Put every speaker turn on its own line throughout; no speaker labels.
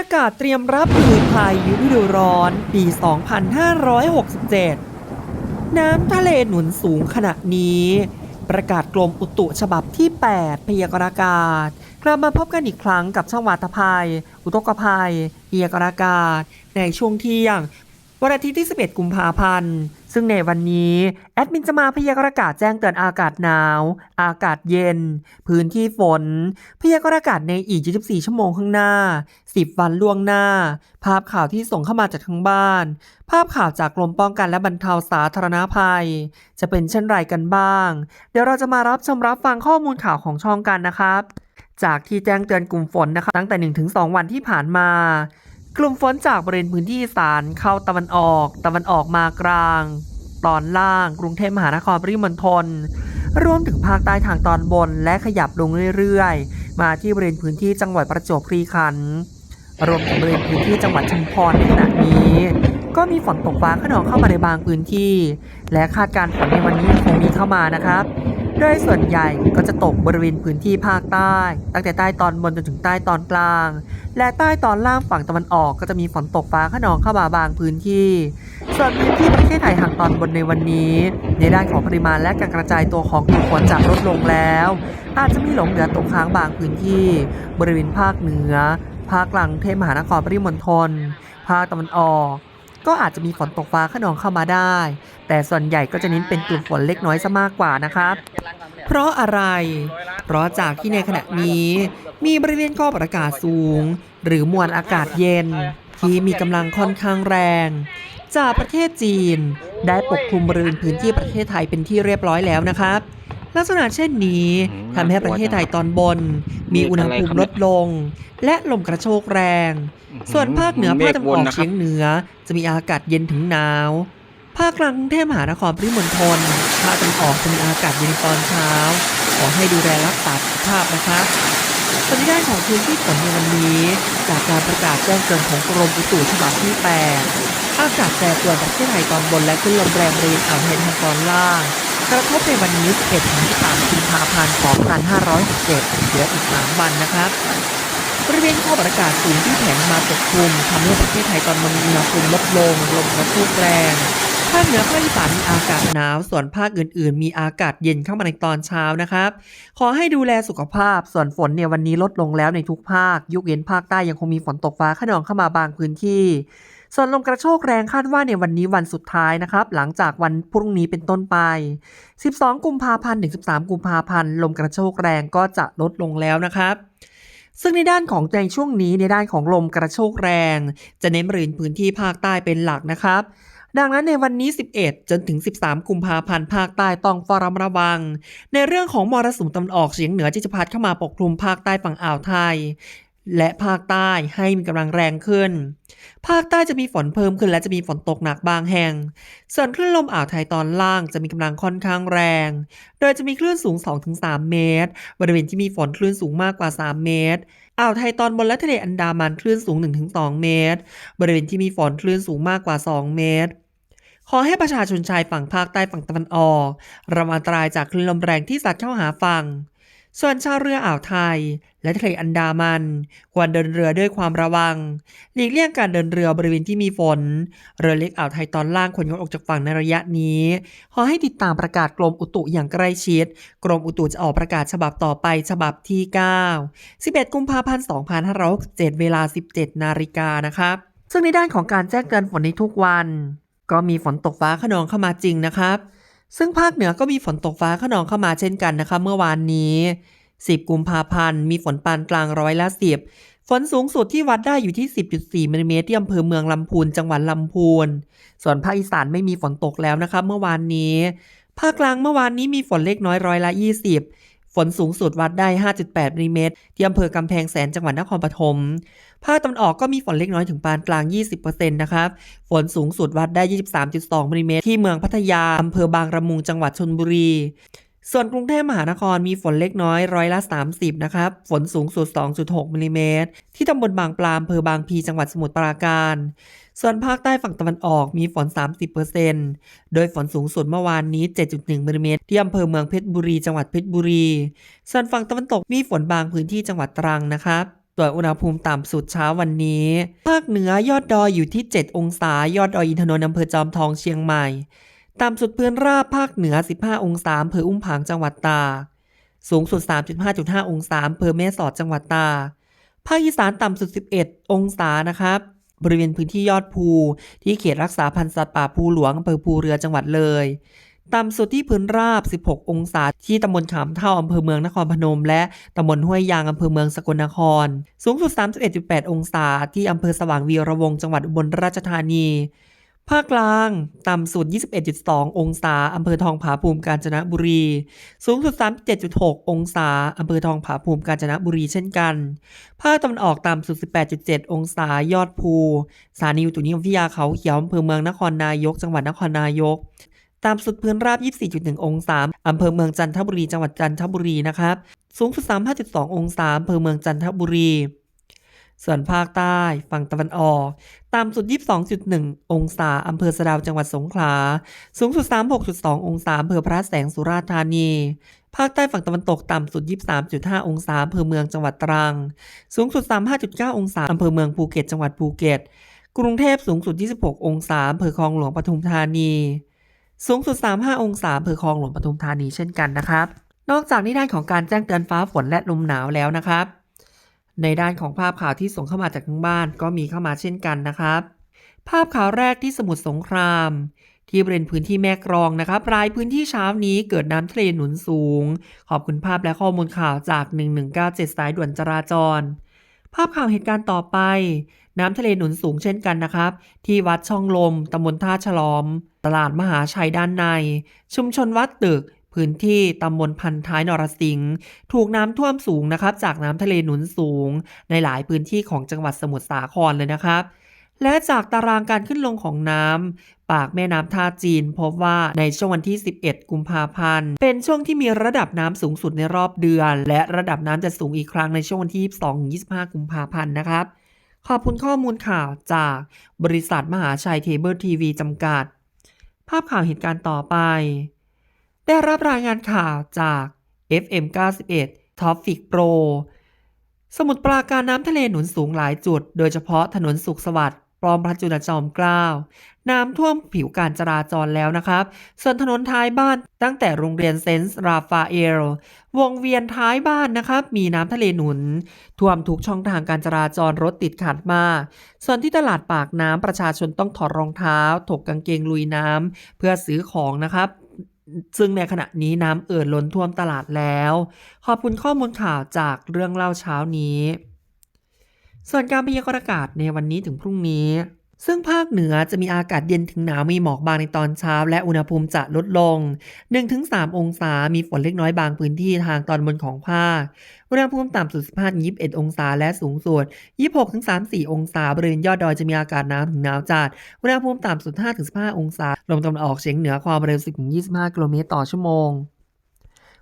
ประกาศเตรียมรับมือพายุฤดูร้อนปี 2567 น้ำทะเลหนุนสูงขณะนี้ ประกาศกรมอุตุฉบับที่ 8 พยากรณ์อากาศ กลับมาพบกันอีกครั้งกับช่องวาตภัย อุทกภัยพยากรณ์อากาศ ในช่วงเที่ยง วันอาทิตย์ที่ 11 กุมภาพันธ์ซึ่งในวันนี้ แอดมินจะมาพยากรณ์อากาศแจ้งเตือนอากาศหนาว อากาศเย็น พื้นที่ฝน พยากรณ์อากาศในอีก 24 ชั่วโมงข้างหน้า 10 วันล่วงหน้า ภาพข่าวที่ส่งเข้ามาจากทางบ้าน ภาพข่าวจากกรมป้องกันและบรรเทาสาธารณภัย จะเป็นเช่นไรกันบ้าง เดี๋ยวเราจะมารับชมรับฟังข้อมูลข่าวของช่องกันนะครับ จากที่แจ้งเตือนกลุ่มฝนนะคะตั้งแต่ 1-2 วันที่ผ่านมา กลุ่มฝนจากบริเวณพื้นที่อีสานเข้าตะวันออก ตะวันออกมากลาง ตอนล่าง กรุงเทพมหานครปริมณฑลรวมถึงภาคใต้ทางตอนบนและขยับลงเรื่อยๆ มาที่บริเวณพื้นที่จังหวัดประจวบคีรีขันธ์รวมถึงบริเวณพื้นที่จังหวัดชุมพรในขณะนี้ ก็มีฝนตกฟ้าขนองเข้ามาในบางพื้นที่ และคาดการณ์ฝนในวันนี้คงมีเข้ามานะครับ โดยส่วนใหญ่ก็จะตกบริเวณพื้นที่ภาคใต้ ตั้งแต่ใต้ตอนบนจนถึงใต้ตอนกลาง และใต้ตอนล่างฝั่งตะวันออกก็จะมีฝนตกฟ้าขนองเข้ามาบางพื้นที่ ส่วนพื้นที่ประเทศไทยทางตอนบนในวันนี้ ในด้านของปริมาณและการกระจายตัวของกลุ่มฝนจะลดลงแล้ว อาจจะมีหลงเหลือตกค้างบางพื้นที่ บริเวณภาคเหนือ ภาคกลางกรุงเทพมหานครปริมณฑลภาคตะวันออกก็อาจจะมีฝนตกฟ้าขนองเข้ามาได้ แต่ส่วนใหญ่ก็จะเน้นเป็นกลุ่มฝนเล็กน้อยซะมากกว่านะครับ เพราะอะไร เพราะจากที่ในขณะนี้มีบริเวณข้อประกาศสูง หรือมวลอากาศเย็น ที่มีกำลังค่อนข้างแรง จากประเทศจีน ได้ปกคลุมบริเวณพื้นที่ประเทศไทยเป็นที่เรียบร้อยแล้วนะครับลักษณะเช่นนี้ทำให้ประเทศไทยตอนบน มีอุณหภูมิลดลง และลมกระโชกแรง ส่วนภาคเหนือภาคตะวันออกเฉียงเหนือ จะมีอากาศเย็นถึงหนาว ภาคกลางกรุงเทพมหานครปริมณฑลภาคตะวันออกจะมีอากาศเย็นตอนเช้า ขอให้ดูแลรักษาสุขภาพนะครับส่วนในด้านของพื้นที่ฝนในวันนี้ จากการประกาศแจ้งเตือนของกรมอุตุฉบับที่ 8 อากาศแปรปรวนประเทศไทยตอนบนและขึ้นลมแรงบริเวณอ่าวไทยทางตอนล่าง กระทบในวันนี้ 11-13กุมภาพันธ์2567เหลืออีก 3 วันนะครับบริเวณข้อประกาศสูงที่แผ่งมาปกคลุมทำให้ประเทศไทยตอนบนมีอุณหภูมิลดลงลมกระโชกแรง ภาคเหนือภาคอีสานมีอากาศหนาว ส่วนภาคอื่นๆ มีอากาศเย็นเข้ามาในตอนเช้านะครับ ขอให้ดูแลสุขภาพ ส่วนฝนเนี่ยวันนี้ลดลงแล้วในทุกภาค ยกเว้นภาคใต้ยังคงมีฝนตกฟ้าขนองเข้ามาบางพื้นที่ ส่วนลมกระโชกแรงคาดว่าในวันนี้วันสุดท้ายนะครับ หลังจากวันพรุ่งนี้เป็นต้นไป 12 กุมภาพันธ์ถึง 13 กุมภาพันธ์ ลมกระโชกแรงก็จะลดลงแล้วนะครับซึ่งในด้านของในช่วงนี้ในด้านของลมกระโชกแรง จะเน้นบริเวณพื้นที่ภาคใต้เป็นหลักนะครับ ดังนั้นในวันนี้ 11 จนถึง 13 กุมภาพันธ์ภาคใต้ต้องเฝ้าระมัดระวัง ในเรื่องของมรสุมตะวันออกเฉียงเหนือที่จะพัดเข้ามาปกคลุมภาคใต้ฝั่งอ่าวไทย และภาคใต้ให้มีกำลังแรงขึ้น ภาคใต้จะมีฝนเพิ่มขึ้นและจะมีฝนตกหนักบางแห่ง ส่วนคลื่นลมอ่าวไทยตอนล่างจะมีกำลังค่อนข้างแรง โดยจะมีคลื่นสูง 2-3 เมตร บริเวณที่มีฝนคลื่นสูงมากกว่า 3 เมตรอ่าวไทยตอนบนและทะเลอันดามันคลื่นสูง 1-2 เมตร บริเวณที่มีฝนคลื่นสูงมากกว่า 2 เมตร ขอให้ประชาชนชายฝั่งภาคใต้ฝั่งตะวันออกระวังอันตรายจากคลื่นลมแรงที่สัดเข้าหาฝั่ง ส่วนชาวเรืออ่าวไทย และทะเลอันดามัน ควรเดินเรือด้วยความระวัง หลีกเลี่ยงการเดินเรือบริเวณที่มีฝน เรือเล็กอ่าวไทยตอนล่างควรงดออกจากฝั่งในระยะนี้ ขอให้ติดตามประกาศกรมอุตุอย่างใกล้ชิด กรมอุตุจะออกประกาศฉบับต่อไปฉบับที่ 9 11 กุมภาพันธ์ 2567 เวลา 17 นาฬิกานะครับ ซึ่งในด้านของการแจ้งเตือนฝนในทุกวัน ก็มีฝนตกฟ้าขนองเข้ามาจริงนะครับ ซึ่งภาคเหนือก็มีฝนตกฟ้าขนองเข้ามาเช่นกันนะคะเมื่อวานนี้ 10 กุมภาพันธ์ มีฝนปานกลางร้อยละ10 ฝนสูงสุดที่วัดได้อยู่ที่ 10.4มิลลิเมตรที่อำเภอเมืองลำพูนจังหวัดลำพูน ส่วนภาคอีสานไม่มีฝนตกแล้วนะครับเมื่อวานนี้ ภาคกลางเมื่อวานนี้มีฝนเล็กน้อยร้อยละ 20 ฝนสูงสุดวัดได้ 5.8มิลลิเมตรที่อำเภอกำแพงแสนจังหวัดนครปฐม ภาคตะวันออกก็มีฝนเล็กน้อยถึงปานกลาง 20%นะครับ ฝนสูงสุดวัดได้ 23.2มิลลิเมตรที่เมืองพัทยาอำเภอบางระมุงจังหวัดชนบุรี ส่วนกรุงเทพมหานครมีฝนเล็กน้อยร้อยละ 30 นะครับ ฝนสูงสุด 2.6มิลลิเมตร ที่ตำบลบางปลามอำเภอบางพีจังหวัดสมุทรปราการ ส่วนภาคใต้ฝั่งตะวันออกมีฝน 30%โดยฝนสูงสุดเมื่อวานนี้ 7.1มิลลิเมตรที่อำเภอเมืองเพชรบุรี จังหวัดเพชรบุรี ส่วนฝั่งตะวันตกมีฝนบางพื้นที่จังหวัดตรังนะครับส่วนอุณหภูมิต่ำสุดเช้าวันนี้ ภาคเหนือยอดดอยอยู่ที่ 7 องศา ยอดดอยอินทนนท์อำเภอจอมทองเชียงใหม่ ต่ำสุดพื้นราบภาคเหนือ 15 องศาอำเภออุ้มผางจังหวัดตากสูงสุด 3.5.5 องศาอำเภอแม่สอดจังหวัดตากภาคอีสานต่ำสุด 11 องศานะครับบริเวณพื้นที่ยอดภู ที่เขตรักษาพันธุ์สัตว์ป่าภูหลวงอำเภอภูเรือจังหวัดเลย ต่ำสุดที่พื้นราบ 16 องศา ที่ตำบลขามเท่าอำเภอเมืองนครพนม และตำบลห้วยยางอำเภอเมืองสกลนคร สูงสุด 31.8 องศา ที่อำเภอสว่างวีระวงศ์จังหวัดอุบลราชธานี ภาคกลาง ต่ำสุด 21.2 องศา อำเภอทองผาภูมิกาญจนบุรี สูงสุด 37.6 องศา อำเภอทองผาภูมิกาญจนบุรีเช่นกัน ภาคตะวันออกต่ำสุด 18.7 องศา ยอดภู สถานีอุตุนิยมวิทยาเขาเขียวอำเภอเมืองนครนายก จังหวัดนครนายกตามสุดพื้นราบ 24.1 องศา อำเภอเมืองจันทบุรี จังหวัดจันทบุรีนะครับ สูงสุด 35.2 องศา อำเภอเมืองจันทบุรี ส่วนภาคใต้ฝั่งตะวันออก ต่ำสุด 22.1 องศาอำเภอสะดาวจังหวัดสงขลา สูงสุด 36.2 องศาอำเภอพระแสงสุราษฎร์ธานี ภาคใต้ฝั่งตะวันตกต่ำสุด 23.5 องศาอำเภอเมืองจังหวัดตรัง สูงสุด 35.9 องศาอำเภอเมืองภูเก็ตจังหวัดภูเก็ต กรุงเทพสูงสุด 26 องศาอำเภอคลองหลวงปทุมธานี สูงสุด 35 องศาอำเภอคลองหลวงปทุมธานีเช่นกันนะครับ นอกจากนด้านของการแจ้งเตือนฟ้าฝนและลมหนาวแล้วนะครับ ในด้านของภาพข่าวที่ส่งเข้ามาจากทางบ้านก็มีเข้ามาเช่นกันนะครับ ภาพข่าวแรกที่สมุทรสงคราม ที่บริเวณพื้นที่แม่กรองนะครับ รายพื้นที่เช้านี้เกิดน้ำทะเลหนุนสูง ขอบคุณภาพและข้อมูลข่าวจาก 1197 สายด่วนจราจร ภาพข่าวเหตุการณ์ต่อไป น้ำทะเลหนุนสูงเช่นกันนะครับ ที่วัดช่องลมตำบลท่าฉลอม ตลาดมหาชัยด้านใน ชุมชนวัดตึก พื้นที่ตำบลพันท้ายนรสิงห์ถูกน้ำท่วมสูงนะครับ จากน้ำทะเลหนุนสูง ในหลายพื้นที่ของจังหวัดสมุทรสาครเลยนะครับ และจากตารางการขึ้นลงของน้ำปากแม่น้ำท่าจีน พบว่าในช่วงวันที่ 11 กุมภาพันธ์ เป็นช่วงที่มีระดับน้ำสูงสุดในรอบเดือน และระดับน้ำจะสูงอีกครั้งในช่วงวันที่ 22-25 กุมภาพันธ์นะครับขอบคุณข้อมูลข่าวจากบริษัทมหาชัยเคเบิลทีวีจำกัด ภาพข่าวเหตุการณ์ต่อไป ได้รับรายงานข่าวจาก FM 91 Topic Pro สมุทรปราการน้ำทะเลหนุนสูงหลายจุด โดยเฉพาะถนนสุขสวัสดิ์ปลอมพระจุลจอมเกล้า น้ำท่วมผิวการจราจรแล้วนะครับ ส่วนถนนท้ายบ้านตั้งแต่โรงเรียนเซนส์ราฟาเอล วงเวียนท้ายบ้านนะครับ มีน้ำทะเลหนุน ท่วมทุกช่องทางการจราจรรถติดขัดมาก ส่วนที่ตลาดปากน้ำประชาชนต้องถอดรองเท้า ถกกางเกงลุยน้ำเพื่อซื้อของนะครับ ซึ่งในขณะนี้น้ำเอ่อล้นท่วมตลาดแล้ว ขอบคุณข้อมูลข่าวจากเรื่องเล่าเช้านี้ ส่วนการพยากรณ์อากาศในวันนี้ถึงพรุ่งนี้ ซึ่งภาคเหนือจะมีอากาศเย็นถึงหนาวมีหมอกบางในตอนเช้า และอุณหภูมิจะลดลง 1-3 องศา มีฝนเล็กน้อยบางพื้นที่ทางตอนบนของภาค อุณหภูมิต่ำสุด 15-21 องศา และสูงสุด 26-34 องศา บริเวณยอดดอยจะมีอากาศหนาวถึงหนาวจัด อุณหภูมิต่ำสุด 5-15 องศา ลมตะวันออกเฉียงเหนือความเร็ว 10-25 กิโลเมตรต่อชั่วโมง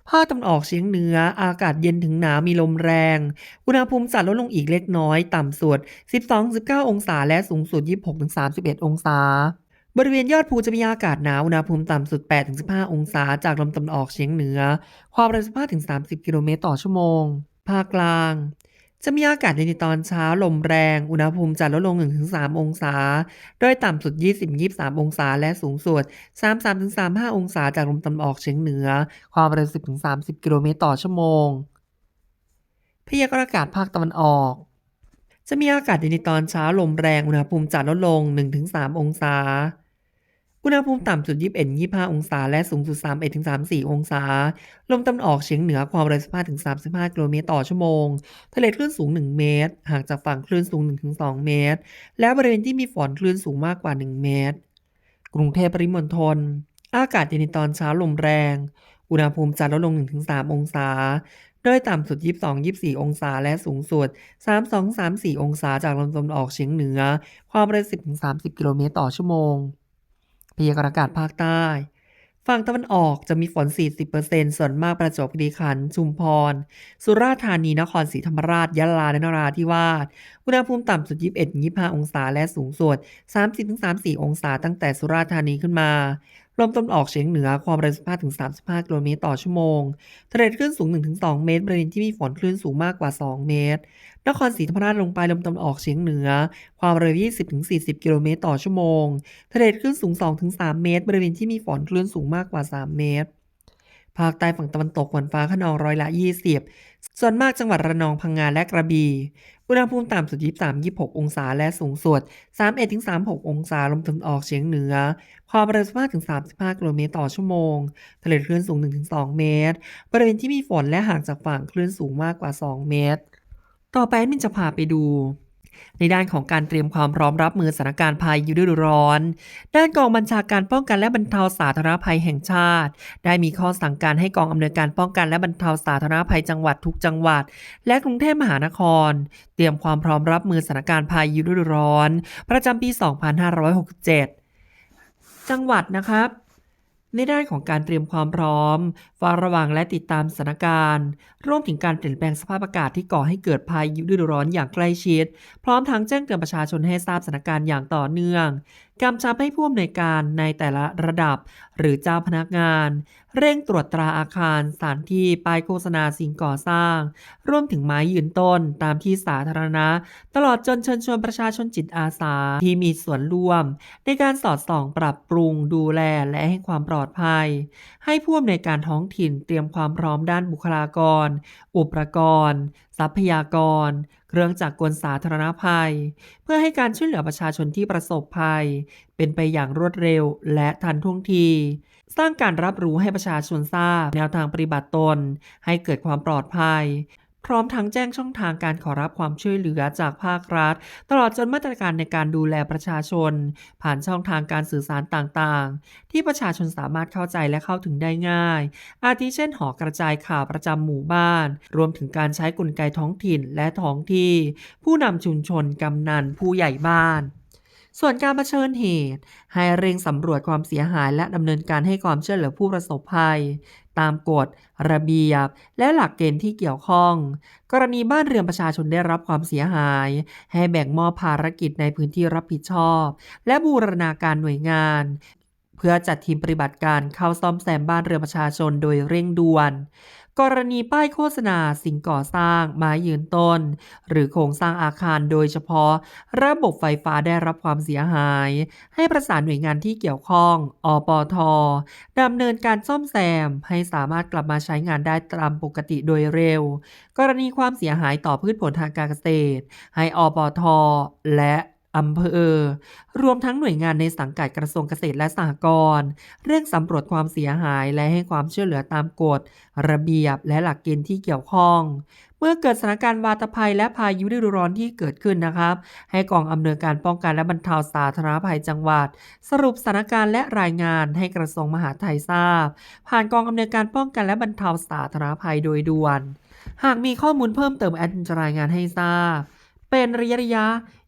ภาคตะวันออกเฉียงเหนือ อากาศเย็นถึงหนาวมีลมแรง อุณหภูมิจะลดลงอีกเล็กน้อย ต่ำสุด 12-19 องศา และสูงสุด 26-31 องศาบริเวณยอดภูจะมีอากาศหนาวอุณหภูมิต่ำสุด 8-15 องศา จากลมตะวันออกเฉียงเหนือ ความเร็ว15-30 กิโลเมตรต่อชั่วโมง ภาคกลาง จะมีอากาศเย็นในตอนเช้าลมแรง อุณหภูมิจะลดลง 1-3 องศา โดยต่ำสุด 20-23 องศา และสูงสุด 33-35 องศาจากลมตะวันออกเฉียงเหนือ ความเร็ว 10-30 กิโลเมตรต่อชั่วโมง พยากรณ์อากาศภาคตะวันออกจะมีอากาศเย็นในตอนเช้าลมแรง อุณหภูมิจะลดลง 1-3 องศา อุณหภูมิต่ำสุด 21-25 องศา และสูงสุด 31-34 องศา ลมตะวันออกเฉียงเหนือความเร็ว 15-35 กิโลเมตรต่อชั่วโมง ทะเลคลื่นสูง 1 เมตร ห่างจากฝั่งคลื่นสูง 1-2 เมตร และบริเวณที่มีฝนคลื่นสูงมากกว่า 1 เมตร กรุงเทพปริมณฑล อากาศเย็นในตอนเช้าลมแรง อุณหภูมิจะลดลง 1-3 องศา โดยต่ำสุด 22-24 องศา และสูงสุด 32-34 องศา จากลมตะวันออกเฉียงเหนือ ความเร็ว 10-30 กิโลเมตรต่อชั่วโมง พยากรณ์อากาศภาคใต้ ฝั่งตะวันออกจะมีฝน 40%ส่วนมากประจวบคีรีขันธ์ชุมพร สุราษฎร์ธานี นครศรีธรรมราช ยะลาและนราธิวาส อุณหภูมิต่ำสุด 21-25 องศา และสูงสุด 30-34 องศา ตั้งแต่สุราษฎร์ธานีขึ้นมา ลมตะวันออกเฉียงเหนือความเร็ว 15ถึง35 กิโลเมตรต่อชั่วโมง ทะเลคลื่นสูง 1-2 เมตร บริเวณที่มีฝนคลื่นสูงมากกว่า 2 เมตร นครศรีธรรมราชลงไปลมตะวันออกเฉียงเหนือ ความเร็ว 20-40 กิโลเมตรต่อชั่วโมง ทะเลคลื่นสูง 2-3 เมตร บริเวณที่มีฝนคลื่นสูงมากกว่า 3 เมตร ภาคใต้ฝั่งตะวันตกฝนฟ้าขนองร้อยละ 20 ส่วนมากจังหวัดระนองพังงาและกระบี่ อุณหภูมิต่ำสุด 23-26 องศาและสูงสุด 31-36 องศาลมตะวันออกเฉียงเหนือ ความเร็ว15-35 กิโลเมตรต่อชั่วโมง ทะเลคลื่นสูง 1-2 เมตร บริเวณที่มีฝนและห่างจากฝั่งคลื่นสูงมากกว่า 2 เมตร ต่อไปมินจะพาไปดู ในด้านของการเตรียมความพร้อมรับมือสถานการณ์พายุฤดูร้อน ด้านกองบัญชาการป้องกันและบรรเทาสาธารณภัยแห่งชาติ ได้มีข้อสั่งการให้กองอำนวยการป้องกันและบรรเทาสาธารณภัยจังหวัดทุกจังหวัด และกรุงเทพมหานคร เตรียมความพร้อมรับมือสถานการณ์พายุฤดูร้อน ประจำปี 2567 จังหวัดนะครับ ในด้านของการเตรียมความพร้อมเฝ้าระวังและติดตามสถานการณ์รวมถึงการเปลี่ยนแปลงสภาพอากาศที่ก่อให้เกิดพายุฤดูร้อนอย่างใกล้ชิด พร้อมทั้งแจ้งเตือนประชาชนให้ทราบสถานการณ์อย่างต่อเนื่องกำชับให้ผู้อำนวยการในแต่ละระดับ หรือเจ้าพนักงาน เร่งตรวจตราอาคารสถานที่ป้ายโฆษณาสิ่งก่อสร้าง รวมถึงไม้ยืนต้นตามที่สาธารณะ ตลอดจนเชิญชวนประชาชนจิตอาสาที่มีส่วนร่วม ในการสอดส่องปรับปรุง ดูแลและให้ความปลอดภัย ให้ผู้อำนวยการท้องถิ่นเตรียมความพร้อมด้านบุคลากร อุปกรณ์ ทรัพยากรเครื่องจักรกลสาธารณภัย เพื่อให้การช่วยเหลือประชาชนที่ประสบภัย เป็นไปอย่างรวดเร็วและทันท่วงที สร้างการรับรู้ให้ประชาชนทราบ แนวทางปฏิบัติตน ให้เกิดความปลอดภัย พร้อมทั้งแจ้งช่องทางการขอรับความช่วยเหลือจากภาครัฐ ตลอดจนมาตรการในการดูแลประชาชน ผ่านช่องทางการสื่อสารต่างๆ ที่ประชาชนสามารถเข้าใจและเข้าถึงได้ง่าย อาทิเช่นหอกระจายข่าวประจำหมู่บ้าน รวมถึงการใช้กลไกท้องถิ่นและท้องที่ ผู้นำชุมชนกำนันผู้ใหญ่บ้าน ส่วนการเผชิญเหตุ ให้เร่งสำรวจความเสียหายและดำเนินการให้ความช่วยเหลือผู้ประสบภัย ตามกฎ ระเบียบ และหลักเกณฑ์ที่เกี่ยวข้อง กรณีบ้านเรือนประชาชนได้รับความเสียหาย ให้แบ่งมอบภารกิจในพื้นที่รับผิดชอบ และบูรณาการหน่วยงาน พื่อจัดทีมปฏิบัติการเข้าซ่อมแซมบ้านเรือนประชาชนโดยเร่งด่วน กรณีป้ายโฆษณาสิ่งก่อสร้างไม้ยืนต้น หรือโครงสร้างอาคารโดยเฉพาะ ระบบไฟฟ้าได้รับความเสียหาย ให้ประสานหน่วยงานที่เกี่ยวข้อง อปทดำเนินการซ่อมแซม ให้สามารถกลับมาใช้งานได้ตามปกติโดยเร็ว กรณีความเสียหายต่อพืชผลทางการเกษตร ให้อปทและ อำเภอ รวมทั้งหน่วยงานในสังกัดกระทรวงเกษตรและสหกรณ์เร่งสำรวจความเสียหายและให้ความช่วยเหลือตามกฎ ระเบียบและหลักเกณฑ์ที่เกี่ยวข้อง เมื่อเกิดสถานการณ์วาตภัยและพายุฤดูร้อนที่เกิดขึ้นนะครับ ให้กองอำนวยการป้องกันและบรรเทาสาธารณภัยจังหวัด สรุปสถานการณ์และรายงานให้กระทรวงมหาดไทยทราบ ผ่านกองอำนวยการป้องกันและบรรเทาสาธารณภัยโดยด่วน หากมีข้อมูลเพิ่มเติมแอดมินจะรายงานให้ทราบเป็นระยะระยะ